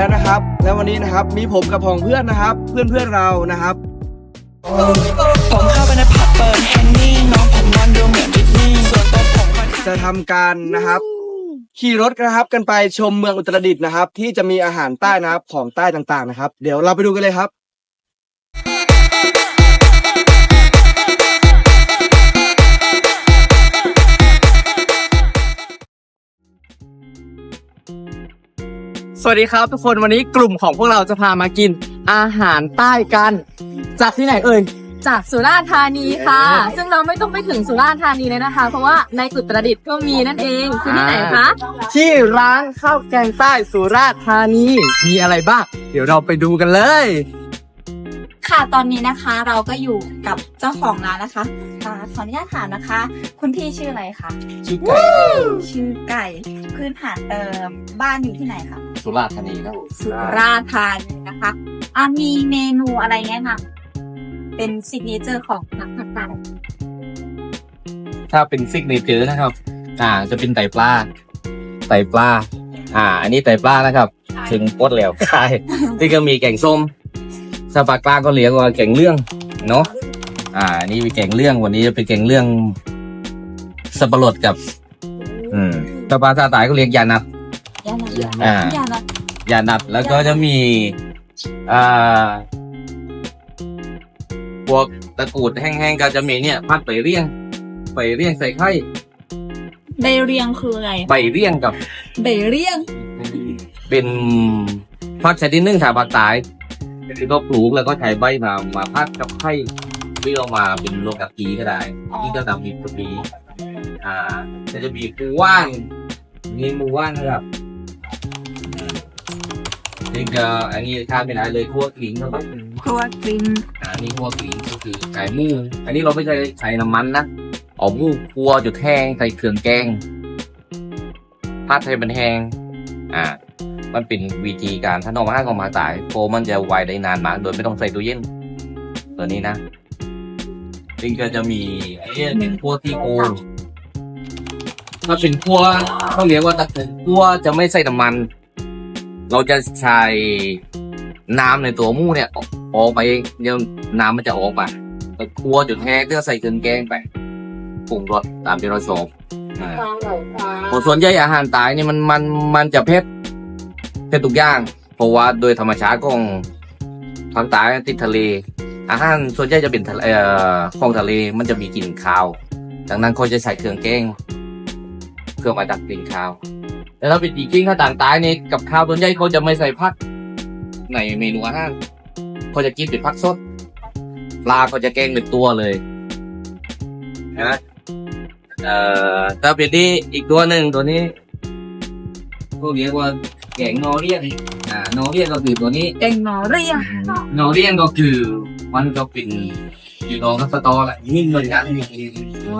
แล้วนะครับ แล้ววันนี้นะครับมีผมกับพองเพื่อนนะครับ เพื่อนเพื่อนๆเรานะครับ ผมเข้าไปในผับเปิดแฮนนี่น้องผมนอนดูเหมือนดิสนีย์ส่วนตัวผมค่อนข้างจะทำการนะครับ ขี่รถนะครับกันไปชมเมืองอุตรดิตถ์นะครับ ที่จะมีอาหารใต้นะครับของใต้ต่างๆนะครับ เดี๋ยวเราไปดูกันเลยครับ สวัสดีครับทุกคนวันนี้กลุ่มของพวกเราจะพามากินอาหารใต้กัน จากที่ไหนเอ่ย จากสุราษฎร์ธานีค่ะเอ๊ะซึ่งเราไม่ต้องไปถึงสุราษฎร์ธานีเลยนะคะ เพราะว่าในอุตรดิตถ์ก็มีนั่นเองคือที่ไหนคะที่ร้านข้าวแกงใต้สุราษฎร์ธานีมีอะไรบ้าง เดี๋ยวเราไปดูกันเลย ค่ะตอนนี้นะคะเราก็อยู่กับเจ้าของร้านนะคะอ่าขออนุญาตถามนะคะ คุณพี่ชื่ออะไรคะชื่อไก่ชื่อไก่พื้นฐานเอ่อบ้านอยู่ที่ไหนคะสุราษฎร์ธานีครับสุราษฎร์ธานีนะคะอ่ามีเมนูอะไรแนะนำเป็นซิกเนเจอร์ของทางภาคใต้ถ้าเป็นซิกเนเจอร์นะครับ อ่า จะเป็นไตปลาไตปลาอ่า อันนี้ไตปลานะครับ ถึงปดแล้วคายที่ก็มีแกงส้ม สปากลางก็เรียกว่าแกงเรื่องเนาะอ่าอันนี้เป็นแกงเรื่องวันนี้จะเป็นแกงเรื่องสับปะรดกับ อืมถ้าภาษาใต้ก็เรียกยานัดยานัดอ่ายานัดยานัดแล้วก็จะมีอ่าพวกตะกรูดแห้งๆก็จะมีเนี่ยพัดไปเรียง ไปเรียงใส่ไข่ใบเรียงคืออะไรใบเรียงกับใบเรียง เป็นพักชนิดหนึ่งทางภาคใต้คือ ก็ปลูกแล้วก็ใช้ใบมามาพักกับไข่ที่เรามาเป็นโลกากีก็ได้ที่ก็ทำมีปรีอ่าแต่จะมีปูว่างมีหมูว่างนะครับนี่ก็อันนี้ทานไม่ได้เลยคั่วกลิ้งนะครับครัวกลินอ่าอันนี้คั่วกลิ้งก็คือไก่หมูอันนี้เราไม่ใช่ใช้น้ำมันนะเอาหมูคั่วจุดแห้งใส่เครื่องแกงพัดให้มันแห้งอ่า มันเป็นวิธีการถ้าน้องมาห้างก็มาตายโฟมมันจะไวได้นานมาก โดยไม่ต้องใส่ตู้เย็นตัวนี้นะซึ่งก็จะมีไอ้เนี่ยเป็นพวกที่โกงถ้าเป็นพวกเขาเรียกว่าตะกุพวกจะไม่ใส่น้ำมัน เราจะใช้น้ำในตัวหมูเนี่ยออกออกไปเดี๋ยวน้ำมันจะออกมาตะกัวจุดแห้งเพื่อใส่เครื่องแกงไปปรุงรสตามที่เราชอบอ่าผลส่วนใหญ่อาหารตายนี่มันมันมันจะเผ็ด เผ็ดทุกอย่าง เพราะว่าโดยธรรมชาติของทางใต้ติดทะเล อาหารส่วนใหญ่จะเป็นทะเลเอ่อของทะเลมันจะมีกลิ่นคาว ดังนั้นเขาจะใส่เครื่องแกงเพื่อมาดักกลิ่นคาวแล้วถ้าเป็นจริงถ้าต่างใต้นี่กับข้าวส่วนใหญ่เขาจะไม่ใส่ผักในเมนูอาหารเขาจะกินเป็นผักสดปลาก็จะแกงเป็นตัวเลยนะเอ่อถ้าเป็นที่อีกตัวหนึ่งตัวนี้พวกเรียกว่า แกงนอเรียนอ่านอเรียนก็คือตัวนี้แกงหนอเรียงนอเรียนก็คือมันก็เป็นอยู่รองกับสตอแหละนิ่งเลยนะ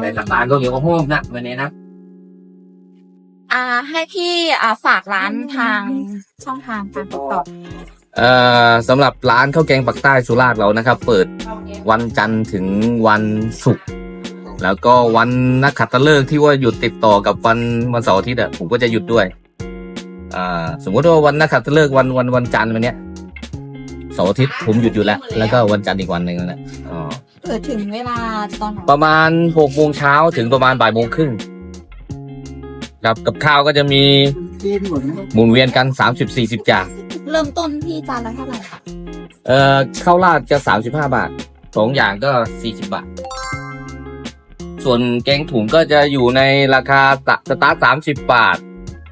แต่ต่างๆก็เรียกว่าโฮมนะวันนี้นะอ่าให้พี่อ่าฝากร้านทางช่องทางการติดต่อเอ่อสำหรับร้านข้าวแกงปักใต้สุราษฎร์เรานะครับ เปิดวันจันทร์ถึงวันศุกร์แล้วก็วันนักขัตฤกษ์ที่ว่าหยุดติดต่อกับวันวันเสาร์อาทิตย์อะผมก็จะหยุดด้วย อ่าสมมติว่าวันนักขัตฤกษ์วันวันวันจันทร์วันเนี้ยเสาร์อาทิตย์ผมหยุดอยู่แล้ว แล้วก็วันจันทร์อีกวันหนึ่งนั่นแหละอ๋อเปิดถึงเวลาตอนไหนประมาณหกโมงเช้าถึงประมาณบ่ายโมงครึ่งครับกับข้าวก็จะมีหมุนเวียนกันสามสิบสี่สิบจานเริ่มต้นที่จานละเท่าไหร่คะเอ่อข้าวราดจะสามสิบห้าบาทสองอย่างก็สี่สิบบาท ส่วนแกงถุงก็จะอยู่ในราคาสสตาร์ทสามสิบบาท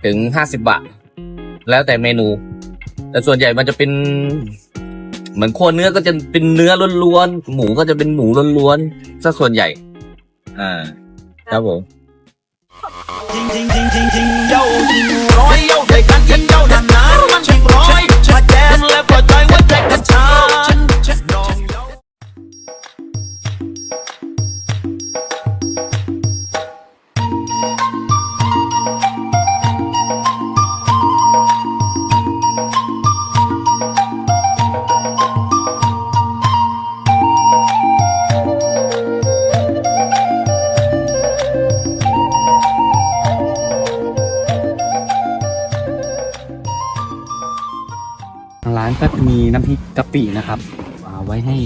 ถึงห้าสิบบาท แล้วแต่เมนู แต่ส่วนใหญ่มันจะเป็น เหมือนโคนเนื้อก็จะเป็นเนื้อล้วนๆหมูก็จะเป็นหมูล้วนๆซะส่วนใหญ่ อ่า ครับผมจริงจริงจริงจริงจริงเย้ายิงร้อยเย้าใหญ่กันเช่นเย้านา นก็จะมีน้ำพริกกะปินะครับเอาไว้ให้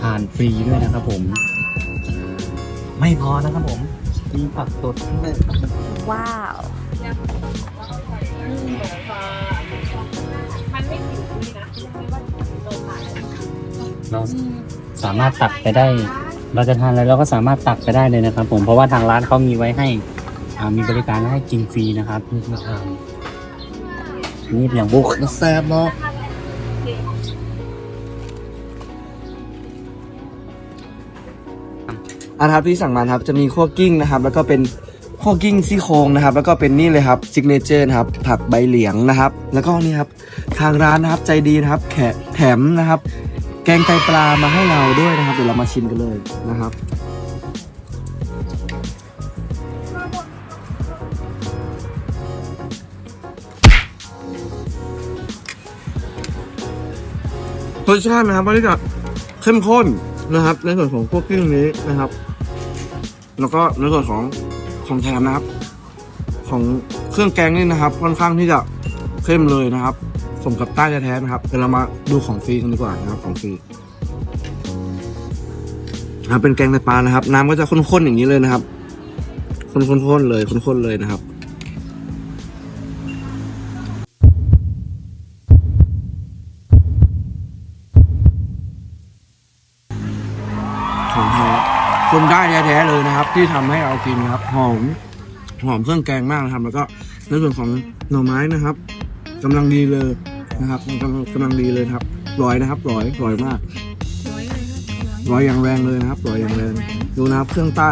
ทานฟรีด้วยนะครับผม ไม่พอนะครับผม มีผักสดด้วยว้าวเราสามารถตักไปได้ เราจะทานอะไรเราก็สามารถตักไปได้เลยนะครับ ผม เพราะว่าทางร้านเขามีไว้ให้อ่ามีบริการให้กินฟรีนะครับนี่มาทานนี่อย่างบุกแซ่บเนาะ อาหารที่สั่งมาครับจะมีคั่วกิ้งนะครับแล้วก็เป็นคั่วกิ้งซี่โครงนะครับแล้วก็เป็นนี่เลยครับซิกเนเจอร์นะครับผักใบเหลียงนะครับ แล้วก็นี่ครับทางร้านนะครับใจดีนะครับแขแถมนะครับ แกงไตปลามาให้เราด้วยนะครับเดี๋ยวเรามาชิมกันเลยนะครับรสชาตินะครับก็จะเข้มข้นนะครับ ในส่วนของพวกกิ้งนี้นะครับ แล้วก็ในส่วนของของแถมนะครับ ของเครื่องแกงนี่นะครับ ค่อนข้างที่จะเข้มเลยนะครับ สมกับใต้แท้ๆนะครับเดี๋ยวเรามาดูของฟรีกันดีกว่านะครับ ของฟรีนะครับเป็นแกงไตปลานะครับ น้ำก็จะข้นๆอย่างนี้เลยนะครับข้นๆๆเลยข้นๆเลยนะครับ คนได้แท้ๆเลยนะครับ ที่ทำให้เรากินครับหอมหอมเครื่องแกงมากนะครับ แล้วก็ในส่วนของหน่อไม้นะครับกำลังดีเลยนะครับกำลังกำลังดีเลยครับร้อยนะครับร้อยร้อยมากร้อยอย่างแรงเลยนะครับร้อยอย่างแรงดูนะครับเครื่องใต้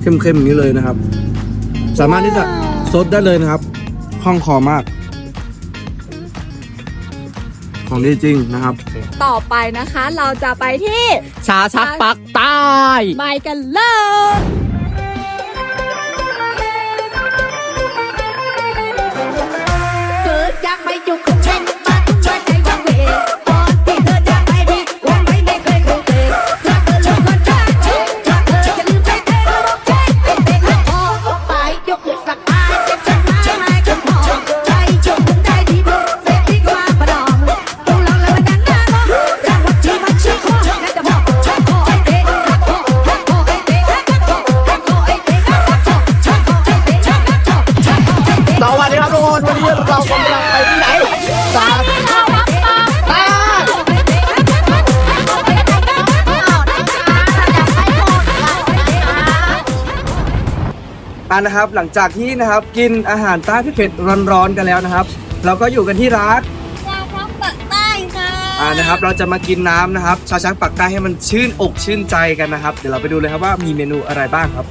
เข้มๆอย่างนี้เลยนะครับ สามารถที่จะซดได้เลยนะครับคล่องคอมาก ของดีจริงนะครับ ต่อไปนะคะ เราจะไปที่ชาชักปักใต้ไปกันเลย อ่านะครับ หลังจากที่นะครับกินอาหารใต้ที่เผ็ดร้อนๆกันแล้วนะครับ เราก็อยู่กันที่ร้านชาชักปักใต้ค่ะอ่านะครับ เราจะมากินน้ำนะครับ ชาชักปักใต้ให้มันชื่นอกชื่นใจกันนะครับ เดี๋ยวเราไปดูเลยครับว่ามีเมนูอะไรบ้างครับ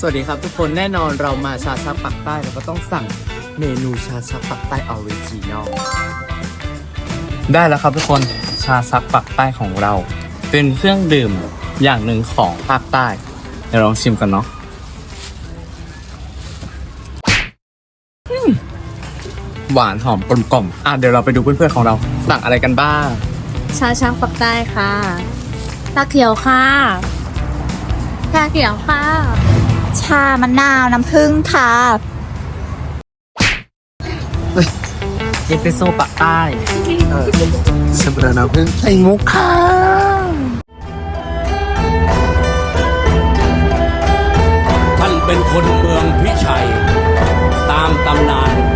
สวัสดีครับทุกคนแน่นอนเรามาชาชักปักใต้เราก็ต้องสั่งเมนูชาชักปักใต้ออริจินอลได้แล้วครับทุกคนชาชักปักใต้ของเรา เป็นเครื่องดื่มอย่างหนึ่งของภาคใต้เดี๋ยวลองชิมกันเนาะอืมหวานหอมกลมกล่อมอะเดี๋ยวเราไปดูเพื่อนๆของเรา สั่งอะไรกันบ้าง ชาชักปักใต้ค่ะชาเขียวค่ะชาเขียวค่ะ ชามะนาวน้ำผึ้งค่ะเอสเปรสโซ่ปักใต้เชมราน้ำผึ้งไข่มุกค่ะท่านเป็นคนเมืองพิชัย ตามตำนาน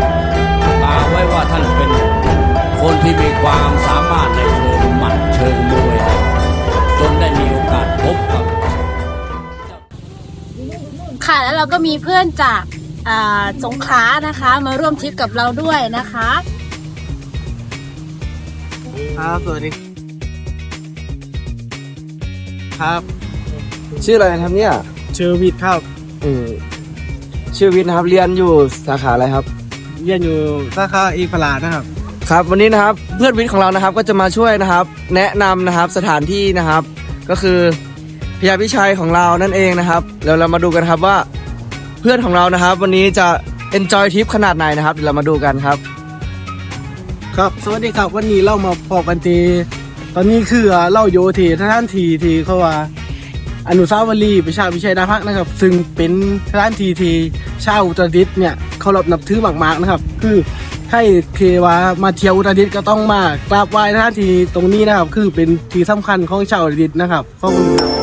ก็มีเพื่อนจากอ่าสงขลานะคะ มาร่วมทริปกับเราด้วยนะคะ ครับสวัสดีครับ ชื่ออะไรนะครับเนี่ย ชื่อวิทย์ครับเออชื่อวิทย์นะครับเรียนอยู่สาขาอะไรครับ เรียนอยู่สาขาอีพลานะครับ ครับวันนี้นะครับเพื่อนวิทย์ของเรานะครับก็จะมาช่วยนะครับ แนะนำนะครับสถานที่นะครับ ก็คือพญาพิชัยของเรานั่นเองนะครับเดี๋ยวเรามาดูกันครับว่า เพื่อนของเรานะครับ วันนี้จะ enjoy ทริปขนาดไหนนะครับเดี๋ยวเรามาดูกันครับ ครับ สวัสดีครับ วันนี้เรามาพอกันทีตอนนี้คือเล่าโยทีท่านทีทีเขาว่า อนุสาวรีย์ประชาวิชัยดาพักนะครับ ซึ่งเป็นท่านทีทีชาวอุตรดิตถ์เนี่ยเขารับนับถือมากๆนะครับ คือให้เคว่า มาเที่ยวอุตรดิตถ์ก็ต้องมากราบไหว้ท่านทีตรงนี้นะครับ คือเป็นที่สำคัญของชาวอุตรดิตถ์นะครับขอบคุณครับ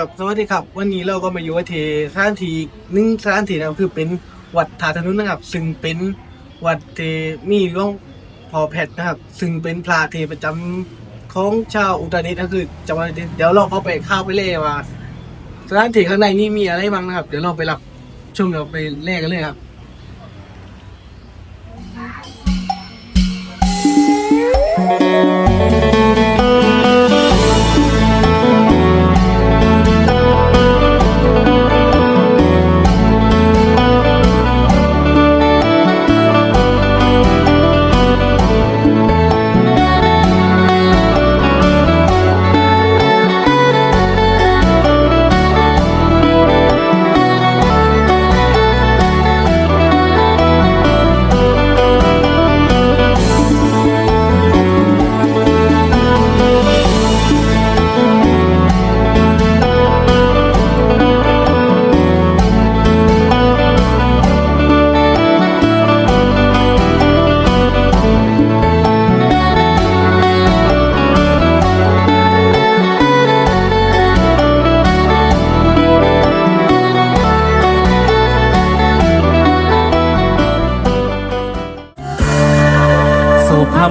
ครับสวัสดีครับ วันนี้เราก็มาอยู่ที่สถานที่หนึ่งสถานที่นะครับคือเป็นวัดถาธนุนะครับ ซึ่งเป็นวัดที่มีหลวงพ่อแพทย์นะครับ ซึ่งเป็นพระที่ประจำของชาวอุตรดิตถ์ก็คือจังหวัดอุตรดิตถ์เดี๋ยวเราเข้าไปเข้าวไปเล่ว่าสถานที่ข้างในนี่มีอะไรบ้างนะครับ เดี๋ยวเราไปรับชมเราไปเล่กันเลยครับ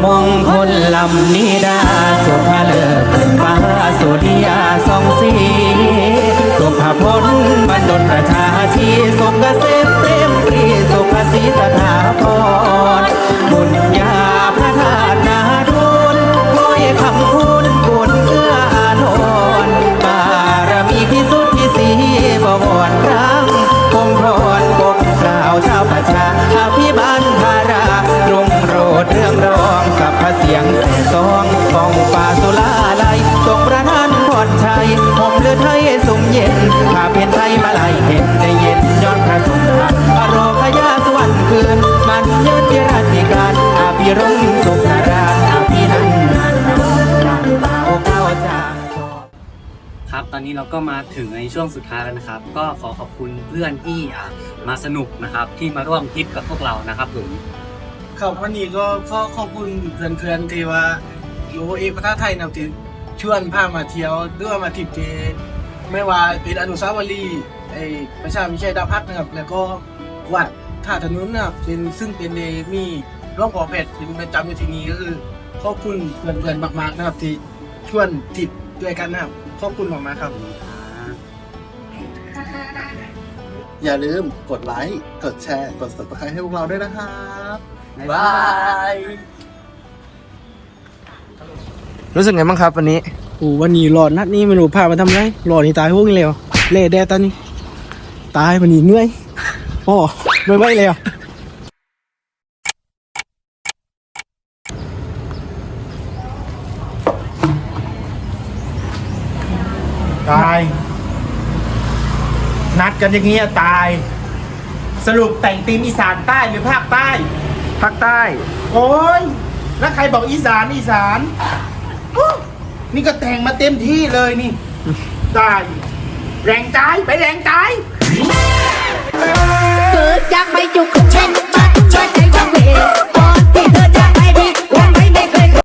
มงคลลำนิดา สุภาเลิศขึ้นฟ้าสุริยาสองสี สุภพลบรรดลประชาชีสุขเกษมเต็มปรีสุขศรีสถาพรบุญญาพระธาตุนาดุลคอยคำคุณบุญเอื้ออาทรบารมีพิสุทธิสีบวร ก็มาถึงในช่วงสุดท้ายแล้วนะครับ ก็ขอขอบคุณเพื่อนที่มาสนุกนะครับ ที่มาร่วมทริปกับพวกเรานะครับผมครับวันนี้ก็ขอขอบคุณเพื่อนๆที่ว่าอยู่เอกประเทศไทยนะที่ชวนพามาเที่ยวด้วยมาทริปที่ไม่ว่าเป็นอนุสาวรีย์ไอ้ประชาวิชัยดาพักนะครับ แล้วก็วัดท่าถนนนะครับเป็นซึ่งเป็นในมีหลวงพ่อเพชรเป็นประจำอยู่ที่นี่ก็คือขอบคุณเพื่อนๆมากๆนะครับที่ชวนทริปด้วยกันนะครับขอบคุณมากๆครับ อย่าลืมกดไลค์ กดแชร์ กด subscribe ให้พวกเราด้วยนะครับบาย รู้สึกไงบ้างครับวันนี้ โอ้วันนี้รอดนัดนี้ไม่รู้พามาทำไรรอดนี่ตายพวกนี้เลยเหรอเล่แดดตอนนี้ ตายวันนี้เหนื่อยพ่อไม่ไหวเลยอะตาย นัดกันอย่างเงี้ยตาย สรุปแต่งตีมอีสานใต้หรือภาคใต้ ภาคใต้ โอ้ยแล้วใครบอกอีสานอีสานอู้นี่ก็แต่งมาเต็มที่เลยนี่ตายแรงใจายไปแรงใจายเกิดอยากไปอยู่กับฉันบ้านช่วยใจวังเว